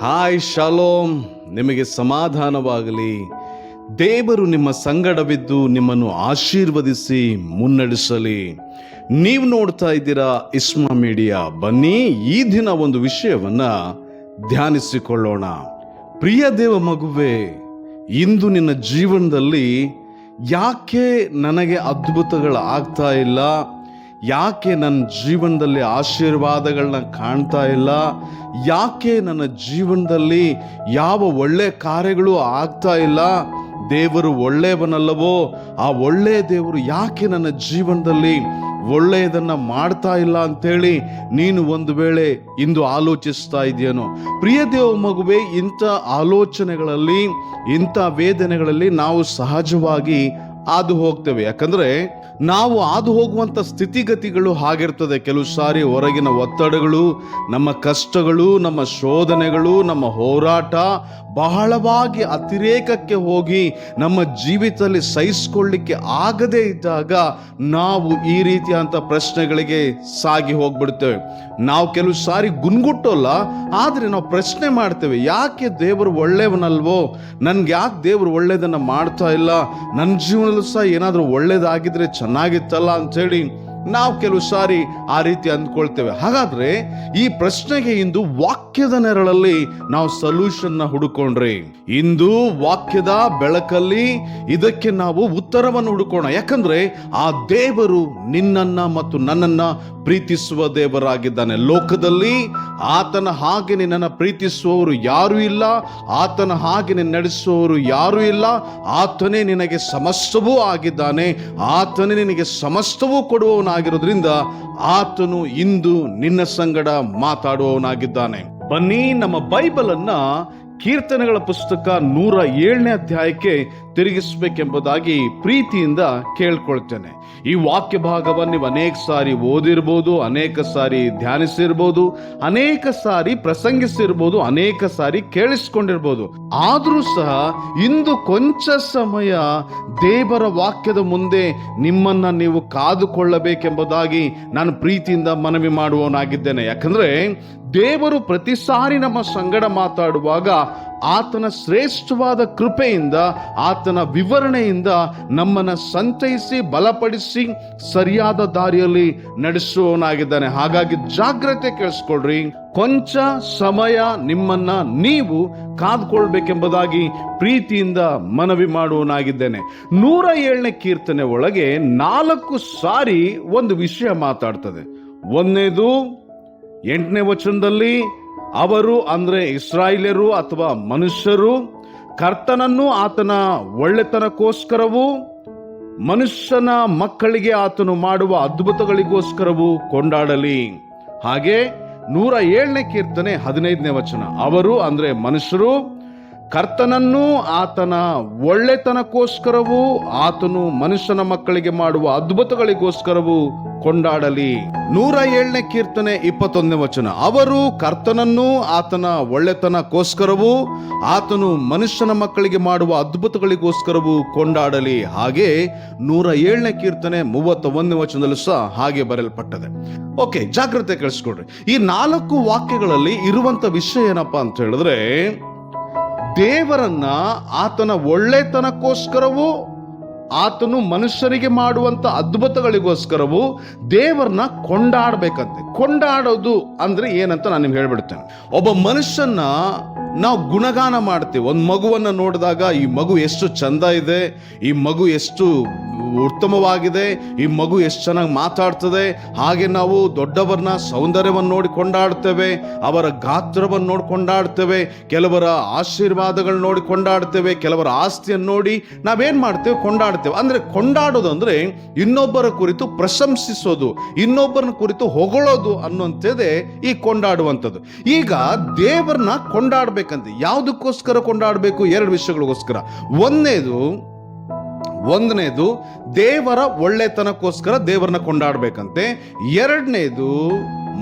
Hi, shalom. ನಿಮಗೆ ಸಮಾಧಾನವಾಗಲಿ. ದೇವರು ನಿಮ್ಮ ಸಂಗಡವಿದ್ದು ನಿಮ್ಮನ್ನು ಆಶೀರ್ವದಿಸಿ ಮುನ್ನಡೆಸಲಿ. ನೀವು ನೋಡ್ತಾ ಇದ್ದೀರಾ ಇಸ್ಮಾ ಮೀಡಿಯಾ. ಬನ್ನಿ, ಈ ದಿನ ಒಂದು ವಿಷಯವನ್ನ ಧ್ಯಾನಿಸಿಕೊಳ್ಳೋಣ. ಪ್ರಿಯ ದೇವ ಮಗುವೆ, ಇಂದು ನಿನ್ನ ಜೀವನದಲ್ಲಿ ಯಾಕೆ ನನಗೆ ಅದ್ಭುತಗಳು ಆಗ್ತಾ ಇಲ್ಲ? ಯಾಕೆ ನನ್ನ ಜೀವನದಲ್ಲಿ ಆಶೀರ್ವಾದಗಳನ್ನ ಕಾಣ್ತಾ ಇಲ್ಲ? ಯಾಕೆ ನನ್ನ ಜೀವನದಲ್ಲಿ ಯಾವ ಒಳ್ಳೆ ಕಾರ್ಯಗಳು ಆಗ್ತಾ ಇಲ್ಲ? ದೇವರು ಒಳ್ಳೆಯವನಲ್ಲವೋ? ಆ ಒಳ್ಳೆಯ ದೇವರು ಯಾಕೆ ನನ್ನ ಜೀವನದಲ್ಲಿ ಒಳ್ಳೆಯದನ್ನ ಮಾಡ್ತಾ ಇಲ್ಲ ಅಂತೇಳಿ ನೀನು ಒಂದು ವೇಳೆ ಇಂದು ಆಲೋಚಿಸ್ತಾ ಇದೆಯೇನೋ ಪ್ರಿಯ ದೇವ ಮಗುವೆ, ಇಂಥ ಆಲೋಚನೆಗಳಲ್ಲಿ, ಇಂಥ ವೇದನೆಗಳಲ್ಲಿ ನಾವು ಸಹಜವಾಗಿ ಹಾದು ಹೋಗ್ತೇವೆ. ಯಾಕಂದ್ರೆ ನಾವು ಹಾದು ಹೋಗುವಂಥ ಸ್ಥಿತಿಗತಿಗಳು ಹಾಗಿರ್ತದೆ. ಕೆಲವು ಸಾರಿ ಹೊರಗಿನ ಒತ್ತಡಗಳು, ನಮ್ಮ ಕಷ್ಟಗಳು, ನಮ್ಮ ಶೋಧನೆಗಳು, ನಮ್ಮ ಹೋರಾಟ ಬಹಳವಾಗಿ ಅತಿರೇಕಕ್ಕೆ ಹೋಗಿ ನಮ್ಮ ಜೀವಿತದಲ್ಲಿ ಸಹಿಸ್ಕೊಳ್ಳಿಕ್ಕೆ ಆಗದೇ ಇದ್ದಾಗ ನಾವು ಈ ರೀತಿಯಾದಂಥ ಪ್ರಶ್ನೆಗಳಿಗೆ ಸಾಗಿ ಹೋಗ್ಬಿಡ್ತೇವೆ. ನಾವು ಕೆಲವು ಸಾರಿ ಗುನ್ಗುಟ್ಟೋಲ್ಲ, ಆದರೆ ನಾವು ಪ್ರಶ್ನೆ ಮಾಡ್ತೇವೆ, ಯಾಕೆ ದೇವರು ಒಳ್ಳೆಯವನಲ್ವೋ? ನನ್ಗೆ ಯಾಕೆ ದೇವರು ಒಳ್ಳೆಯದನ್ನು ಮಾಡ್ತಾ ಇಲ್ಲ? ನನ್ನ ಜೀವನದಲ್ಲೂ ಸಹ ಏನಾದರೂ ಒಳ್ಳೇದಾಗಿದ್ರೆ ಚೆನ್ನಾಗಿತ್ತಲ್ಲ ಅಂಥೇಳಿ ನಾವು ಕೆಲವು ಸಾರಿ ಆ ರೀತಿ ಅಂದ್ಕೊಳ್ತೇವೆ. ಹಾಗಾದ್ರೆ ಈ ಪ್ರಶ್ನೆಗೆ ಇಂದು ವಾಕ್ಯದ ನೆರಳಲ್ಲಿ ನಾವು ಸೊಲ್ಯೂಷನ್ನ ಹುಡುಕೊಂಡ್ರಿ. ಇಂದು ವಾಕ್ಯದ ಬೆಳಕಲ್ಲಿ ಇದಕ್ಕೆ ನಾವು ಉತ್ತರವನ್ನು ಹುಡುಕೋಣ. ಯಾಕಂದ್ರೆ ಆ ದೇವರು ನಿನ್ನನ್ನ ಮತ್ತು ನನ್ನನ್ನ ಪ್ರೀತಿಸುವ ದೇವರಾಗಿದ್ದಾನೆ. ಲೋಕದಲ್ಲಿ ಆತನ ಹಾಗೆ ನಿನ್ನನ್ನು ಪ್ರೀತಿಸುವವರು ಯಾರೂ ಇಲ್ಲ, ಆತನ ಹಾಗೆ ನಿನ್ನ ನಡೆಸುವವರು ಯಾರೂ ಇಲ್ಲ, ಆತನೇ ನಿನಗೆ ಸಮಸ್ತವೂ ಆಗಿದ್ದಾನೆ, ಆತನೇ ನಿನಗೆ ಸಮಸ್ತವೂ ಕೊಡುವವನಾಗಿರೋದ್ರಿಂದ ಆತನು ಇಂದು ನಿನ್ನ ಸಂಗಡ ಮಾತಾಡುವವನಾಗಿದ್ದಾನೆ. ಬನ್ನಿ, ನಮ್ಮ ಬೈಬಲ್ ಅನ್ನ ಕೀರ್ತನೆಗಳ ಪುಸ್ತಕ ನೂರ ಏಳನೇ ಅಧ್ಯಾಯಕ್ಕೆ ತಿರುಗಿಸಬೇಕೆಂಬುದಾಗಿ ಪ್ರೀತಿಯಿಂದ ಕೇಳ್ಕೊಳ್ತೇನೆ. ಈ ವಾಕ್ಯ ಭಾಗವನ್ನು ನೀವು ಅನೇಕ ಸಾರಿ ಓದಿರ್ಬೋದು, ಅನೇಕ ಸಾರಿ ಧ್ಯಾನಿಸಿರ್ಬೋದು, ಅನೇಕ ಸಾರಿ ಪ್ರಸಂಗಿಸಿರ್ಬೋದು, ಅನೇಕ ಸಾರಿ ಕೇಳಿಸ್ಕೊಂಡಿರ್ಬೋದು. ಆದರೂ ಸಹ ಇಂದು ಕೊಂಚ ಸಮಯ ದೇವರ ವಾಕ್ಯದ ಮುಂದೆ ನಿಮ್ಮನ್ನ ನೀವು ಕಾದುಕೊಳ್ಳಬೇಕೆಂಬುದಾಗಿ ನಾನು ಪ್ರೀತಿಯಿಂದ ಮನವಿ ಮಾಡುವವನಾಗಿದ್ದೇನೆ. ಯಾಕಂದ್ರೆ ದೇವರು ಪ್ರತಿ ಸಾರಿ ನಮ್ಮ ಸಂಗಡ ಮಾತಾಡುವಾಗ ಆತನ ಶ್ರೇಷ್ಠವಾದ ಕೃಪೆಯಿಂದ, ಆತನ ವಿವರಣೆಯಿಂದ ನಮ್ಮನ್ನು ಸಂಚಯಿಸಿ, ಬಲಪಡಿಸಿ, ಸರಿಯಾದ ದಾರಿಯಲ್ಲಿ ನಡೆಸುವವನಾಗಿದ್ದಾನೆ. ಹಾಗಾಗಿ ಜಾಗ್ರತೆ ಕೇಳಿಸ್ಕೊಳ್ರಿ. ಕೊಂಚ ಸಮಯ ನಿಮ್ಮನ್ನ ನೀವು ಕಾದ್ಕೊಳ್ಬೇಕೆಂಬುದಾಗಿ ಪ್ರೀತಿಯಿಂದ ಮನವಿ ಮಾಡುವನಾಗಿದ್ದೇನೆ ನೂರ ಏಳನೇ ಕೀರ್ತನೆ ಒಳಗೆ ನಾಲ್ಕು ಸಾರಿ ಒಂದು ವಿಷಯ ಮಾತಾಡ್ತದೆ. ಒಂದನೇದು ಎಂಟನೇ ವಚನದಲ್ಲಿ ಅವರು ಅಂದ್ರೆ ಇಸ್ರಾಯೇಲ್ಯರು ಅಥವಾ ಮನುಷ್ಯರು, ಕರ್ತನನ್ನು ಆತನ ಒಳ್ಳೆತನಕ್ಕೋಸ್ಕರವೂ, ಮನುಷ್ಯನ ಮಕ್ಕಳಿಗೆ ಆತನು ಮಾಡುವ ಅದ್ಭುತಗಳಿಗೋಸ್ಕರವೂ ಕೊಂಡಾಡಲಿ. ಹಾಗೆ ನೂರ ಏಳನೇ ಕೀರ್ತನೆ ಹದಿನೈದನೇ ವಚನ. ಅವರು ಅಂದ್ರೆ ಮನುಷ್ಯರು, ಕರ್ತನನ್ನು ಆತನ ಒಳ್ಳೆತನಕ್ಕೋಸ್ಕರವೂ, ಆತನು ಮನುಷ್ಯನ ಮಕ್ಕಳಿಗೆ ಮಾಡುವ ಅದ್ಭುತಗಳಿಗೋಸ್ಕರವೂ ಕೊಂಡಾಡಲಿ. ನೂರ ಏಳನೇ ಕೀರ್ತನೆ ಇಪ್ಪತ್ತೊಂದನೇ ವಚನ. ಅವರು ಕರ್ತನನ್ನು, ಆತನ ಒಳ್ಳೆತನಕ್ಕೋಸ್ಕರವೂ, ಆತನು ಮನುಷ್ಯನ ಮಕ್ಕಳಿಗೆ ಮಾಡುವ ಅದ್ಭುತಗಳಿಗೋಸ್ಕರವೂ ಕೊಂಡಾಡಲಿ. ಹಾಗೆ ನೂರ ಏಳನೇ ಕೀರ್ತನೆ ಮೂವತ್ತ ಒಂದನೇ ವಚನದಲ್ಲೂ ಸಹ ಹಾಗೆ ಬರೆಯಲ್ಪಟ್ಟದೆ. ಓಕೆ, ಜಾಗ್ರತೆ ಕಳಿಸ್ಕೊಡ್ರಿ. ಈ ನಾಲ್ಕು ವಾಕ್ಯಗಳಲ್ಲಿ ಇರುವಂತ ವಿಷಯ ಏನಪ್ಪಾ ಅಂತ ಹೇಳಿದ್ರೆ, ದೇವರನ್ನ ಆತನ ಒಳ್ಳೆತನಕ್ಕೋಸ್ಕರವೂ ಆತನು ಮನುಷ್ಯರಿಗೆ ಮಾಡುವಂತ ಅದ್ಭುತಗಳಿಗೋಸ್ಕರವು ದೇವರನ್ನ ಕೊಂಡಾಡ್ಬೇಕಂತೆ. ಕೊಂಡಾಡೋದು ಅಂದ್ರೆ ಏನಂತ ನಾನು ನಿಮ್ಗೆ ಹೇಳ್ಬಿಡ್ತೇನೆ. ಒಬ್ಬ ಮನುಷ್ಯನ ನಾವು ಗುಣಗಾನ ಮಾಡ್ತೇವೆ. ಒಂದು ಮಗುವನ್ನು ನೋಡಿದಾಗ ಈ ಮಗು ಎಷ್ಟು ಚಂದ ಇದೆ, ಈ ಮಗು ಎಷ್ಟು ಉತ್ತಮವಾಗಿದೆ, ಈ ಮಗು ಎಷ್ಟು ಚೆನ್ನಾಗಿ ಮಾತಾಡ್ತದೆ. ಹಾಗೆ ನಾವು ದೊಡ್ಡವರನ್ನ ಸೌಂದರ್ಯವನ್ನು ನೋಡಿ ಕೊಂಡಾಡ್ತೇವೆ, ಅವರ ಗಾತ್ರವನ್ನು ನೋಡಿ ಕೊಂಡಾಡ್ತೇವೆ, ಕೆಲವರ ಆಶೀರ್ವಾದಗಳನ್ನ ನೋಡಿ ಕೊಂಡಾಡ್ತೇವೆ, ಕೆಲವರ ಆಸ್ತಿಯನ್ನು ನೋಡಿ ನಾವೇನು ಮಾಡ್ತೇವೆ, ಕೊಂಡಾಡ್ತೇವೆ. ಅಂದರೆ ಕೊಂಡಾಡೋದು ಅಂದರೆ ಇನ್ನೊಬ್ಬರ ಕುರಿತು ಪ್ರಶಂಸಿಸೋದು, ಇನ್ನೊಬ್ಬರನ್ನ ಕುರಿತು ಹೊಗಳೋದು ಅನ್ನುವಂಥದ್ದೇ ಈ ಕೊಂಡಾಡುವಂಥದ್ದು. ಈಗ ದೇವರನ್ನ ಕೊಂಡಾಡ್ಬೇಕಂತೆ ಯಾವುದಕ್ಕೋಸ್ಕರ ಕೊಂಡಾಡಬೇಕು? ಎರಡು ವಿಷಯಗಳಿಗೋಸ್ಕರ. ಒಂದನೇದು ಒಂದನೇದು ದೇವರ ಒಳ್ಳೆತನಕ್ಕೋಸ್ಕರ ದೇವರನ್ನ ಕೊಂಡಾಡ್ಬೇಕಂತೆ. ಎರಡನೇದು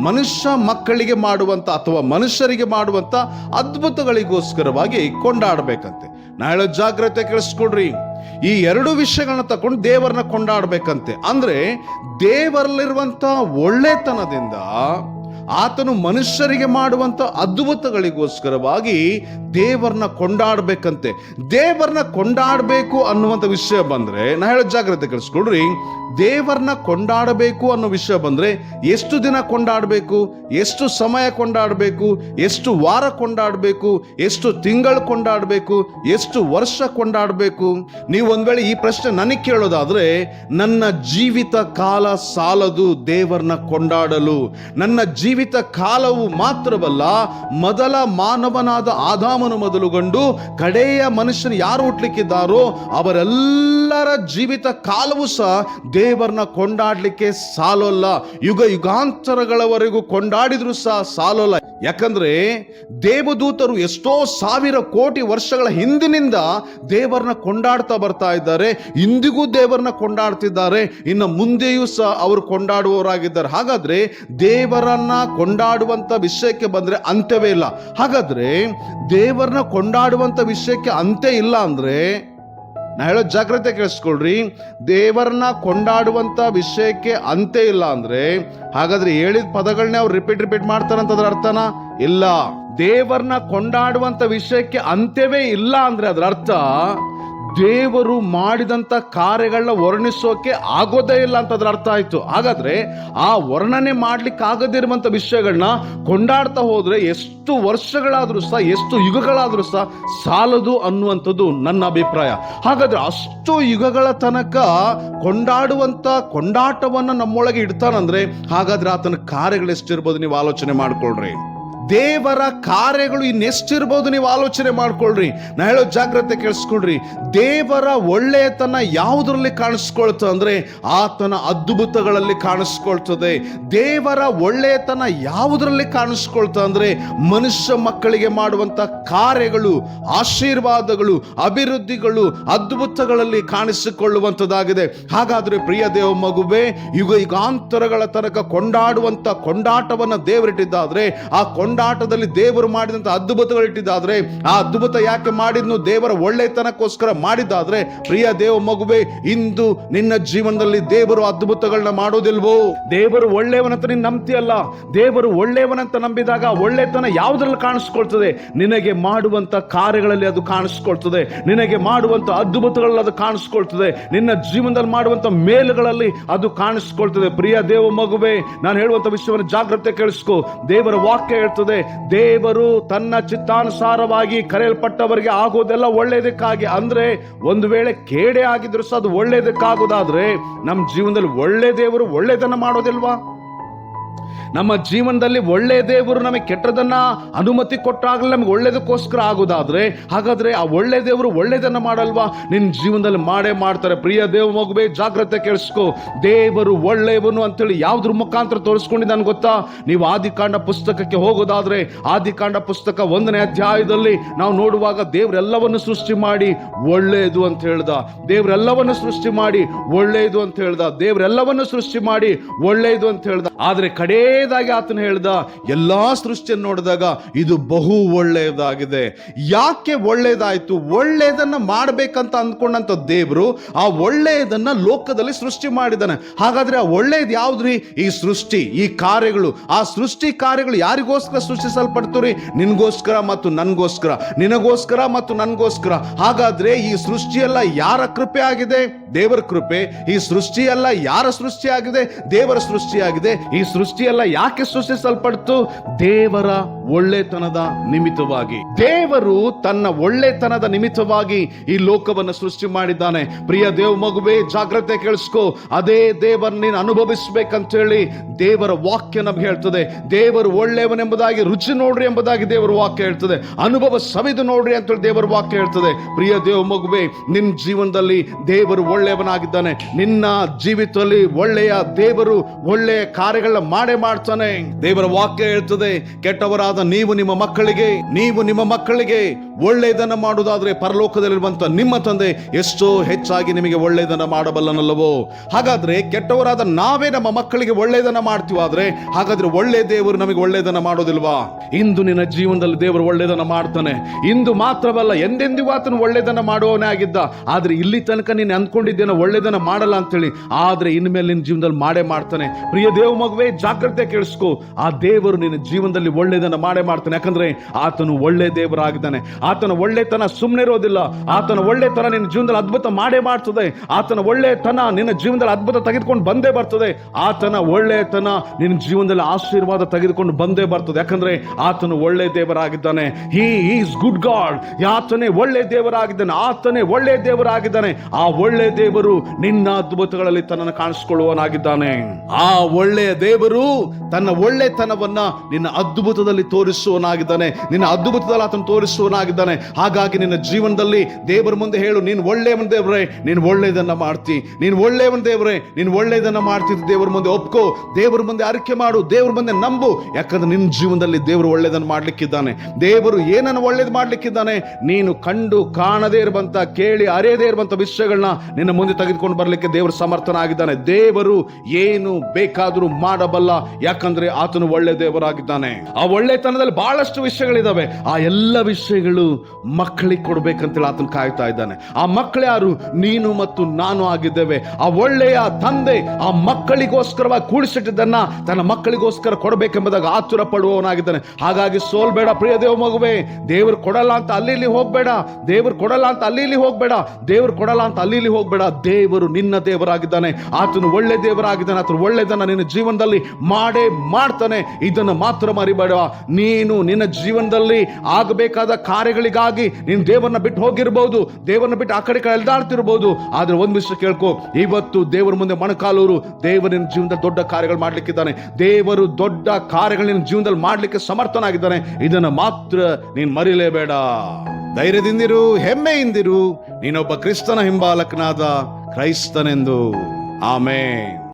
ಮನುಷ್ಯ ಮಕ್ಕಳಿಗೆ ಮಾಡುವಂತ ಅಥವಾ ಮನುಷ್ಯರಿಗೆ ಮಾಡುವಂತ ಅದ್ಭುತಗಳಿಗೋಸ್ಕರವಾಗಿ ಕೊಂಡಾಡ್ಬೇಕಂತೆ. ನಾ ಹೇಳೋ ಜಾಗ್ರತೆ ಕೇಳಿಸ್ಕೊಡ್ರಿ. ಈ ಎರಡು ವಿಷಯಗಳನ್ನ ತಕೊಂಡು ದೇವರನ್ನ ಕೊಂಡಾಡ್ಬೇಕಂತೆ. ಅಂದ್ರೆ ದೇವರಲ್ಲಿರುವಂತ ಒಳ್ಳೆತನದಿಂದ ಆತನು ಮನುಷ್ಯರಿಗೆ ಮಾಡುವಂತ ಅದ್ಭುತಗಳಿಗೋಸ್ಕರವಾಗಿ ದೇವರನ್ನ ಕೊಂಡಾಡ್ಬೇಕಂತೆ. ದೇವರನ್ನ ಕೊಂಡಾಡಬೇಕು ಅನ್ನುವಂಥ ವಿಷಯ ಬಂದ್ರೆ, ನಾ ಹೇಳೋ ಜಾಗ್ರತೆ ಕಳಿಸ್ಕೊಡ್ರಿ ದೇವರನ್ನ ಕೊಂಡಾಡಬೇಕು ಅನ್ನೋ ವಿಷಯ ಬಂದ್ರೆ, ಎಷ್ಟು ದಿನ ಕೊಂಡಾಡಬೇಕು, ಎಷ್ಟು ಸಮಯ ಕೊಂಡಾಡಬೇಕು, ಎಷ್ಟು ವಾರ ಕೊಂಡಾಡಬೇಕು, ಎಷ್ಟು ತಿಂಗಳು ಕೊಂಡಾಡಬೇಕು, ಎಷ್ಟು ವರ್ಷ ಕೊಂಡಾಡಬೇಕು? ನೀವು ಒಂದ್ ವೇಳೆ ಈ ಪ್ರಶ್ನೆ ನನಗೆ ಕೇಳೋದಾದ್ರೆ, ನನ್ನ ಜೀವಿತ ಕಾಲ ಸಾಲದು ದೇವರನ್ನ ಕೊಂಡಾಡಲು. ನನ್ನ ಜೀವಿತ ಕಾಲವು ಮಾತ್ರವಲ್ಲ ಮೊದಲ ಮಾನವನಾದ ಆದಾಮನು ಮೊದಲುಗೊಂಡು ಕಡೆಯ ಮನುಷ್ಯನು ಯಾರು ಹುಟ್ಲಿಕ್ಕಿದ್ದಾರೋ ಅವರೆಲ್ಲರ ಜೀವಿತ ಕಾಲವೂ ಸಹ ದೇವರನ್ನ ಕೊಂಡಾಡ್ಲಿಕ್ಕೆ ಸಾಲೋಲ್ಲ. ಯುಗ ಯುಗಾಂತರಗಳವರೆಗೂ ಕೊಂಡಾಡಿದ್ರು ಸಹ ಸಾಲೋಲ್ಲ. ಯಾಕಂದ್ರೆ ದೇವದೂತರು ಎಷ್ಟೋ ಸಾವಿರ ಕೋಟಿ ವರ್ಷಗಳ ಹಿಂದಿನಿಂದ ದೇವರನ್ನ ಕೊಂಡಾಡ್ತಾ ಬರ್ತಾ ಇದ್ದಾರೆ. ಇಂದಿಗೂ ದೇವರನ್ನ ಕೊಂಡಾಡ್ತಿದ್ದಾರೆ. ಇನ್ನು ಮುಂದೆಯೂ ಸಹ ಅವರು ಕೊಂಡಾಡುವವರಾಗಿದ್ದಾರೆ. ಹಾಗಾದ್ರೆ ದೇವರನ್ನ ಕೊಂಡಾಡುವಂತ ವಿಷಯಕ್ಕೆ ಬಂದ್ರೆ ಅಂತ್ಯವೇ ಇಲ್ಲ. ಹಾಗಾದ್ರೆ ದೇವರನ್ನ ಕೊಂಡಾಡುವಂತ ವಿಷಯಕ್ಕೆ ಅಂತ್ಯ ಇಲ್ಲ ಅಂದ್ರೆ ನಾ ಹೇಳೋ ಜಾಗ್ರತೆ ಕೇಳಿಸ್ಕೊಳ್ರಿ. ದೇವರನ್ನ ಕೊಂಡಾಡುವಂತ ವಿಷಯಕ್ಕೆ ಅಂತ್ಯ ಇಲ್ಲ ಅಂದ್ರೆ ಹಾಗಾದ್ರೆ ಹೇಳಿದ ಪದಗಳನ್ನೇ ಅವ್ರು ರಿಪೀಟ್ ರಿಪೀಟ್ ಮಾಡ್ತಾರಂತದ್ರ ಅರ್ಥನ? ಇಲ್ಲ. ದೇವರನ್ನ ಕೊಂಡಾಡುವಂತ ವಿಷಯಕ್ಕೆ ಅಂತ್ಯವೇ ಇಲ್ಲ ಅಂದ್ರೆ ಅದರ ಅರ್ಥ ದೇವರು ಮಾಡಿದಂಥ ಕಾರ್ಯಗಳನ್ನ ವರ್ಣಿಸೋಕೆ ಆಗೋದೇ ಇಲ್ಲ ಅಂತ ಅದರ ಅರ್ಥ ಆಯಿತು. ಹಾಗಾದರೆ ಆ ವರ್ಣನೆ ಮಾಡ್ಲಿಕ್ಕೆ ಆಗದಿರುವಂಥ ವಿಷಯಗಳನ್ನ ಕೊಂಡಾಡ್ತಾ ಹೋದರೆ ಎಷ್ಟು ವರ್ಷಗಳಾದರೂ ಸಹ, ಎಷ್ಟು ಯುಗಗಳಾದರೂ ಸಹ ಸಾಲದು ಅನ್ನುವಂಥದ್ದು ನನ್ನ ಅಭಿಪ್ರಾಯ. ಹಾಗಾದರೆ ಅಷ್ಟು ಯುಗಗಳ ತನಕ ಕೊಂಡಾಡುವಂಥ ಕೊಂಡಾಟವನ್ನು ನಮ್ಮೊಳಗೆ ಇಡ್ತಾನಂದ್ರೆ ಹಾಗಾದರೆ ಆತನ ಕಾರ್ಯಗಳು ಎಷ್ಟಿರ್ಬೋದು ನೀವು ಆಲೋಚನೆ ಮಾಡ್ಕೊಳ್ರಿ. ದೇವರ ಕಾರ್ಯಗಳು ಇನ್ನೆಷ್ಟಿರ್ಬೋದು ನೀವು ಆಲೋಚನೆ ಮಾಡ್ಕೊಳ್ರಿ. ನಾ ಹೇಳೋ ಜಾಗ್ರತೆ ಕೇಳಿಸ್ಕೊಳ್ರಿ. ದೇವರ ಒಳ್ಳೆಯತನ ಯಾವುದರಲ್ಲಿ ಕಾಣಿಸ್ಕೊಳ್ತು ಅಂದ್ರೆ ಆತನ ಅದ್ಭುತಗಳಲ್ಲಿ ಕಾಣಿಸ್ಕೊಳ್ತದೆ. ದೇವರ ಒಳ್ಳೆಯತನ ಯಾವುದರಲ್ಲಿ ಕಾಣಿಸ್ಕೊಳ್ತು ಅಂದ್ರೆ ಮನುಷ್ಯ ಮಕ್ಕಳಿಗೆ ಮಾಡುವಂತ ಕಾರ್ಯಗಳು, ಆಶೀರ್ವಾದಗಳು, ಅಭಿವೃದ್ಧಿಗಳು, ಅದ್ಭುತಗಳಲ್ಲಿ ಕಾಣಿಸಿಕೊಳ್ಳುವಂಥದ್ದಾಗಿದೆ ಹಾಗಾದ್ರೆ ಪ್ರಿಯ ದೇವ ಮಗುವೆ ಯುಗ ಯುಗಾಂತರಗಳ ತನಕ ಕೊಂಡಾಡುವಂತ ಕೊಂಡಾಟವನ್ನ ದೇವರಿಟ್ಟಿದ್ದಾದ್ರೆ ಆ ಕೊಂಡಾಟದಲ್ಲಿ ದೇವರು ಮಾಡಿದಂತ ಅದ್ಭುತಗಳಿಟ್ಟಿದ್ದಾದ್ರೆ, ಆ ಅದ್ಭುತ ಯಾಕೆ ಮಾಡಿದ್ನು? ದೇವರ ಒಳ್ಳೆತನಕ್ಕೋಸ್ಕರ ಮಾಡಿದ್ದಾದ್ರೆ, ಪ್ರಿಯ ದೇವ ಮಗುವೆ, ಇಂದು ನಿನ್ನ ಜೀವನದಲ್ಲಿ ದೇವರು ಅದ್ಭುತಗಳನ್ನ ಮಾಡೋದಿಲ್ವೋ? ದೇವರು ಒಳ್ಳೆಯವನಂತ ನೀನು ನಂಬ್ತಿಯಲ್ಲ? ದೇವರು ಒಳ್ಳೆಯವನಂತ ನಂಬಿದಾಗ ಒಳ್ಳೆತನ ಯಾವುದ್ರಲ್ಲಿ ಕಾಣಿಸ್ಕೊಳ್ತದೆ? ನಿನಗೆ ಮಾಡುವಂತ ಕಾರ್ಯಗಳಲ್ಲಿ ಅದು ಕಾಣಿಸ್ಕೊಳ್ತದೆ. ನಿನಗೆ ಮಾಡುವಂತ ಅದ್ಭುತಗಳಲ್ಲಿ ಅದು ಕಾಣಿಸ್ಕೊಳ್ತದೆ. ನಿನ್ನ ಜೀವನದಲ್ಲಿ ಮಾಡುವಂತ ಮೇಲುಗಳಲ್ಲಿ ಅದು ಕಾಣಿಸ್ಕೊಳ್ತದೆ. ಪ್ರಿಯ ದೇವ ಮಗುವೆ, ನಾನು ಹೇಳುವಂತ ವಿಷಯವನ್ನು ಜಾಗ್ರತೆ ಕೇಳಿಸ್ಕೊ. ದೇವರ ವಾಕ್ಯ ಹೇಳ್ತದೆ. ದೇವರು ತನ್ನ ಚಿತ್ತಾನುಸಾರವಾಗಿ ಕರೆಯಲ್ಪಟ್ಟವರಿಗೆ ಆಗೋದೆಲ್ಲ ಒಳ್ಳೇದಕ್ಕಾಗಿ ಅಂದ್ರೆ ಒಂದು ವೇಳೆ ಕೇಡೆ ಆಗಿದ್ರು ಸಹ ಅದು ಒಳ್ಳೇದಕ್ಕಾಗೋದಾದ್ರೆ ನಮ್ಮ ಜೀವನದಲ್ಲಿ ಒಳ್ಳೆ ದೇವರು ಒಳ್ಳೇದನ್ನ ಮಾಡೋದಿಲ್ವಾ? ನಮ್ಮ ಜೀವನದಲ್ಲಿ ಒಳ್ಳೆ ದೇವರು ನಮಗೆ ಕೆಟ್ಟದನ್ನ ಅನುಮತಿ ಕೊಟ್ಟಾಗಲೇ ನಮಗೆ ಒಳ್ಳೇದಕ್ಕೋಸ್ಕರ ಆಗೋದಾದ್ರೆ, ಹಾಗಾದ್ರೆ ಆ ಒಳ್ಳೆ ದೇವರು ಒಳ್ಳೇದನ್ನ ಮಾಡಲ್ವಾ? ನಿನ್ನ ಜೀವನದಲ್ಲಿ ಮಾಡೇ ಮಾಡ್ತಾರೆ. ಪ್ರಿಯ ದೇವ, ಮಗುವೆ, ಜಾಗ್ರತೆ ಕೇಳಿಸ್ಕೊ. ದೇವರು ಒಳ್ಳೆಯವನು ಅಂತೇಳಿ ಯಾವ್ದ್ರ ಮುಖಾಂತರ ತೋರಿಸ್ಕೊಂಡಿದ್ದಾನೆ ಗೊತ್ತಾ? ನೀವು ಆದಿಕಾಂಡ ಪುಸ್ತಕಕ್ಕೆ ಹೋಗೋದಾದ್ರೆ, ಆದಿಕಾಂಡ ಪುಸ್ತಕ ಒಂದನೇ ಅಧ್ಯಾಯದಲ್ಲಿ ನಾವು ನೋಡುವಾಗ ದೇವರೆಲ್ಲವನ್ನು ಸೃಷ್ಟಿ ಮಾಡಿ ಒಳ್ಳೆಯದು ಅಂತ ಹೇಳ್ದ. ದೇವರೆಲ್ಲವನ್ನು ಸೃಷ್ಟಿ ಮಾಡಿ ಒಳ್ಳೆಯದು ಅಂತ ಹೇಳ್ದ. ದೇವರೆಲ್ಲವನ್ನು ಸೃಷ್ಟಿ ಮಾಡಿ ಒಳ್ಳೆಯದು ಅಂತ ಹೇಳ್ದ. ಆದ್ರೆ ಕಡೇದಾಗಿ ಆತನ ಹೇಳ್ದ ಎಲ್ಲಾ ಸೃಷ್ಟಿಯನ್ನು ನೋಡಿದಾಗ ಇದು ಬಹು ಒಳ್ಳೆಯದಾಗಿದೆ. ಯಾಕೆ ಒಳ್ಳೆಯದಾಯಿತು? ಒಳ್ಳೆಯದನ್ನ ಮಾಡ್ಬೇಕಂತ ಅಂದ್ಕೊಂಡಂತ ದೇವರು ಆ ಒಳ್ಳೆಯದನ್ನ ಲೋಕದಲ್ಲಿ ಸೃಷ್ಟಿ ಮಾಡಿದಾನೆ ಹಾಗಾದ್ರೆ ಆ ಒಳ್ಳೆಯದು ಯಾವ್ದ್ರಿ? ಈ ಸೃಷ್ಟಿ, ಈ ಕಾರ್ಯಗಳು. ಆ ಸೃಷ್ಟಿ ಕಾರ್ಯಗಳು ಯಾರಿಗೋಸ್ಕರ ಸೃಷ್ಟಿಸಲ್ಪಡ್ತು ರೀ ನಿನ್ಗೋಸ್ಕರ ಮತ್ತು ನನ್ಗೋಸ್ಕರ. ನಿನಗೋಸ್ಕರ ಮತ್ತು ನನ್ಗೋಸ್ಕರ. ಹಾಗಾದ್ರೆ ಈ ಸೃಷ್ಟಿಯೆಲ್ಲ ಯಾರ ಕೃಪೆ ಆಗಿದೆ? ದೇವರ ಕೃಪೆ. ಈ ಸೃಷ್ಟಿಯೆಲ್ಲ ಯಾರ ಸೃಷ್ಟಿಯಾಗಿದೆ? ದೇವರ ಸೃಷ್ಟಿಯಾಗಿದೆ. ಈ ಸೃಷ್ಟಿಯೆಲ್ಲ ಯಾಕೆ ಸೃಷ್ಟಿಸಲ್ಪಡ್ತು? ದೇವರ ಒಳ್ಳೆತನದ ನಿಮಿತ್ತವಾಗಿ. ದೇವರು ತನ್ನ ಒಳ್ಳೆತನದ ನಿಮಿತ್ತವಾಗಿ ಈ ಲೋಕವನ್ನು ಸೃಷ್ಟಿ ಮಾಡಿದ್ದಾನೆ. ಪ್ರಿಯ ದೇವ ಮಗುವೆ, ಜಾಗ್ರತೆ ಕೇಳಿಸ್ಕೋ. ಅದೇ ದೇವರ ನೀನು ಅನುಭವಿಸ್ಬೇಕಂತ ಹೇಳಿ ದೇವರ ವಾಕ್ಯ ನಮ್ಗೆ ಹೇಳ್ತದೆ. ದೇವರು ಒಳ್ಳೆಯವನೆಂಬುದಾಗಿ ರುಚಿ ನೋಡ್ರಿ ಎಂಬುದಾಗಿ ದೇವರ ವಾಕ್ಯ ಹೇಳ್ತದೆ. ಅನುಭವ ಸವಿದು ನೋಡ್ರಿ ಅಂತೇಳಿ ದೇವರ ವಾಕ್ಯ ಹೇಳ್ತದೆ. ಪ್ರಿಯ ದೇವ್ ಮಗುವೆ ನಿನ್ನ ಜೀವನದಲ್ಲಿ ದೇವರು ಒಳ್ಳೆಯವನಾಗಿದ್ದಾನೆ. ನಿನ್ನ ಜೀವಿತದಲ್ಲಿ ಒಳ್ಳೆಯ ದೇವರು ಒಳ್ಳೆಯ ಕಾರ್ಯಗಳನ್ನ ಮಾಡೇ ಮಾಡ್ತಾನೆ ದೇವರ ವಾಕ್ಯ ಹೇಳ್ತದೆ, ಕೆಟ್ಟವರಾದ ನೀವು ನಿಮ್ಮ ಮಕ್ಕಳಿಗೆ, ನೀವು ನಿಮ್ಮ ಮಕ್ಕಳಿಗೆ ಒಳ್ಳೆಯದನ್ನ ಮಾಡುವುದಾದ್ರೆ ಪರಲೋಕದಲ್ಲಿರುವಂತ ನಿಮ್ಮ ತಂದೆ ಎಷ್ಟೋ ಹೆಚ್ಚಾಗಿ ನಿಮಗೆ ಒಳ್ಳೆಯದನ್ನ ಮಾಡಬಲ್ಲನಲ್ಲವೋ. ಹಾಗಾದ್ರೆ ಕೆಟ್ಟವರಾದ ನಾವೇ ನಮ್ಮ ಮಕ್ಕಳಿಗೆ ಒಳ್ಳೆಯದನ್ನ ಮಾಡ್ತೀವಾದ್ರೆ ಹಾಗಾದ್ರೆ ಒಳ್ಳೆ ದೇವರು ನಮಗೆ ಒಳ್ಳೆಯದನ್ನ ಮಾಡೋದಿಲ್ವಾ? ಇಂದು ನಿನ್ನ ಜೀವನದಲ್ಲಿ ದೇವರು ಒಳ್ಳೆಯದನ್ನ ಮಾಡ್ತಾನೆ. ಇಂದು ಮಾತ್ರವಲ್ಲ, ಎಂದೆಂದಿಗೂ ಆತನು ಒಳ್ಳೆಯದನ್ನ ಮಾಡುವವನೇ ಆಗಿದ್ದ. ಆದ್ರೆ ಇಲ್ಲಿ ತನಕ ನೀನು ಅಂದ್ಕೊಂಡಿದ್ದೇನೆ, ಒಳ್ಳೆಯದನ್ನ ಮಾಡಲ್ಲ ಮಾಡಲ್ಲ ಅಂತೇಳಿ. ಆದ್ರೆ ಇನ್ಮೇಲೆ ನಿನ್ನ ಜೀವನದಲ್ಲಿ ಮಾಡೇ ಮಾಡ್ತಾನೆ. ಪ್ರಿಯ ದೇವ ಮಗುವೆ, ಜಾಗ್ರತೆ ಕೇಳಿಸ್ಕೊ, ಆ ದೇವರು ನಿನ್ನ ಜೀವನದಲ್ಲಿ ಒಳ್ಳೆಯದನ್ನು ಮಾಡೇ ಮಾಡ್ತಾನೆ. ಯಾಕಂದ್ರೆ ಆತನು ಒಳ್ಳೆ ದೇವರಾಗಿದ್ದಾನೆ. ಆತನ ಒಳ್ಳೆತನ ಸುಮ್ಮನೆ ಇರೋದಿಲ್ಲ. ಆತನ ಒಳ್ಳೆತನ ನಿನ್ನ ಜೀವನದಲ್ಲಿ ಅದ್ಭುತ ಮಾಡೇ ಮಾಡ್ತದೆ. ಆತನ ಒಳ್ಳೆತನ ನಿನ್ನ ಜೀವನದಲ್ಲಿ ಅದ್ಭುತ ತೆಗೆದುಕೊಂಡು ಬಂದೇ ಬರ್ತದೆ. ಆತನ ಒಳ್ಳೆತನ ನಿನ್ನ ಜೀವನದಲ್ಲಿ ಆಶೀರ್ವಾದ ತೆಗೆದುಕೊಂಡು ಬಂದೇ ಬರ್ತದೆ. ಯಾಕಂದ್ರೆ ಆತನು ಒಳ್ಳೆ ದೇವರಾಗಿದ್ದಾನೆ. ಹೀ ಈಸ್ ಗುಡ್ ಗಾಡ್ ಆತನೇ ಒಳ್ಳೆ ದೇವರಾಗಿದ್ದಾನೆ. ಆತನೇ ಒಳ್ಳೆ ದೇವರಾಗಿದ್ದಾನೆ. ಆ ಒಳ್ಳೆ ದೇವರು ನಿನ್ನ ಅದ್ಭುತಗಳಲ್ಲಿ ತನ್ನನ್ನು ಕಾಣಿಸ್ಕೊಳ್ಳುವನಾಗಿದ್ದಾನೆ ಆ ಒಳ್ಳೆಯ ದೇವರು ತನ್ನ ಒಳ್ಳೆತನವನ್ನ ನಿನ್ನ ಅದ್ಭುತದಲ್ಲಿ ತೋರಿಸುವನಾಗಿದ್ದಾನೆ. ನಿನ್ನ ಅದ್ಭುತದಲ್ಲಿ ಆತನು ತೋರಿಸುವನಾಗಿದ್ದಾನೆ. ಹಾಗಾಗಿ ನಿನ್ನ ಜೀವನದಲ್ಲಿ ದೇವರ ಮುಂದೆ ಹೇಳು, ನೀನು ಒಳ್ಳೆಯವನ ದೇವರೇ, ನೀನು ಒಳ್ಳೆಯದನ್ನ ಮಾಡ್ತಿ. ನೀನು ಒಳ್ಳೆಯವನ ದೇವರೇ, ನೀನು ಒಳ್ಳೆಯದನ್ನ ಮಾಡ್ತಿದ್ದು ದೇವರ ಮುಂದೆ ಒಪ್ಕೋ. ದೇವರ ಮುಂದೆ ಅರಿಕೆ ಮಾಡು, ದೇವರ ಮುಂದೆ ನಂಬು. ಯಾಕಂದ್ರೆ ನಿನ್ನ ಜೀವನದಲ್ಲಿ ದೇವರು ಒಳ್ಳೆಯದನ್ನು ಮಾಡ್ಲಿಕ್ಕಿದ್ದಾನೆ. ದೇವರು ಏನನ್ನು ಒಳ್ಳೇದು ಮಾಡ್ಲಿಕ್ಕಿದ್ದಾನೆ, ನೀನು ಕಂಡು ಕಾಣದೇ ಇರುವಂತ, ಕೇಳಿ ಅರಿಯದೇ ಇರುವಂತ ವಿಷಯಗಳನ್ನ ನಿನ್ನ ಮುಂದೆ ತೆಗೆದುಕೊಂಡು ಬರಲಿಕ್ಕೆ ದೇವರು ಸಮರ್ಥನಾಗಿದ್ದಾನೆ. ದೇವರು ಏನು ಬೇಕಾದರೂ ಮಾಡಬಲ್ಲ ಯಾಕಂದ್ರೆ ಆತನು ಒಳ್ಳೆ ದೇವರಾಗಿದ್ದಾನೆ. ಆ ಒಳ್ಳೆತನದಲ್ಲಿ ಬಹಳಷ್ಟು ವಿಷಯಗಳಿದಾವೆ. ಆ ಎಲ್ಲ ವಿಷಯಗಳು ಮಕ್ಕಳಿಗೆ ಕೊಡ್ಬೇಕಂತೇಳಿ ಆತನ ಕಾಯ್ತಾ ಇದ್ದಾನೆ. ಆ ಮಕ್ಕಳು ಯಾರು? ನೀನು ಮತ್ತು ನಾನು ಆಗಿದ್ದೇವೆ. ಆ ಒಳ್ಳೆಯ ತಂದೆ ಆ ಮಕ್ಕಳಿಗೋಸ್ಕರವಾಗಿ ಕೂಡಿಸಿಟ್ಟಿದ್ದನ್ನ ತನ್ನ ಮಕ್ಕಳಿಗೋಸ್ಕರ ಕೊಡಬೇಕೆಂಬುದಾಗಿ ಆತುರ ಪಡುವವನಾಗಿದ್ದಾನೆ. ಹಾಗಾಗಿ ಸೋಲ್ಬೇಡ ಪ್ರಿಯ ದೇವ ಮಗುವೆ, ದೇವರು ಕೊಡಲ್ಲ ಅಂತ ಅಲ್ಲಿ ಇಲ್ಲಿ ಹೋಗ್ಬೇಡ. ದೇವರು ಕೊಡಲ್ಲ ಅಂತ ಅಲ್ಲಿ ಇಲ್ಲಿ ಹೋಗ್ಬೇಡ. ದೇವರು ಕೊಡಲ್ಲ ಅಂತ ಅಲ್ಲಿ ಇಲ್ಲಿ ಹೋಗ್ಬೇಡ. ದೇವರು ನಿನ್ನ ದೇವರಾಗಿದ್ದಾನೆ. ಆತನು ಒಳ್ಳೆ ದೇವರಾಗಿದ್ದಾನೆ. ಆತನು ಒಳ್ಳೆದನ್ನ ನಿನ್ನ ಜೀವನದಲ್ಲಿ ಮಾಡೇ ಮಾಡ್ತಾನೆ, ಇದನ್ನು ಮಾತ್ರ ಮರಿಬೇಡ ನೀನು ನಿನ್ನ ಜೀವನದಲ್ಲಿ ಆಗಬೇಕಾದ ಕಾರ್ಯಗಳಿಗಾಗಿ ನೀನು ದೇವರನ್ನ ಬಿಟ್ಟು ಹೋಗಿರ್ಬೋದು, ದೇವರನ್ನ ಬಿಟ್ಟು ಆ ಕಡೆ ಕಡೆ ಎಳ್ದಾಡ್ತಿರ್ಬೋದು ಆದ್ರೆ ಒಂದು ವಿಷಯ ಕೇಳ್ಕೊ, ಇವತ್ತು ದೇವರ ಮುಂದೆ ಮೊಣಕಾಲೂರು ದೇವರಿನ ಜೀವನದ ದೊಡ್ಡ ಕಾರ್ಯಗಳು ಮಾಡ್ಲಿಕ್ಕಿದ್ದಾನೆ. ದೇವರು ದೊಡ್ಡ ಕಾರ್ಯಗಳನ್ನ ಜೀವನದಲ್ಲಿ ಮಾಡ್ಲಿಕ್ಕೆ ಸಮರ್ಥನಾಗಿದ್ದಾನೆ. ಇದನ್ನು ಮಾತ್ರ ನೀನ್ ಮರಿಲೇಬೇಡ. ಧೈರ್ಯದಿಂದಿರು, ಹೆಮ್ಮೆಯಿಂದಿರು, ನೀನೊಬ್ಬ ಕ್ರಿಸ್ತನ ಹಿಂಬಾಲಕನಾದ ಕ್ರೈಸ್ತನೆಂದು. ಆಮೇನ್.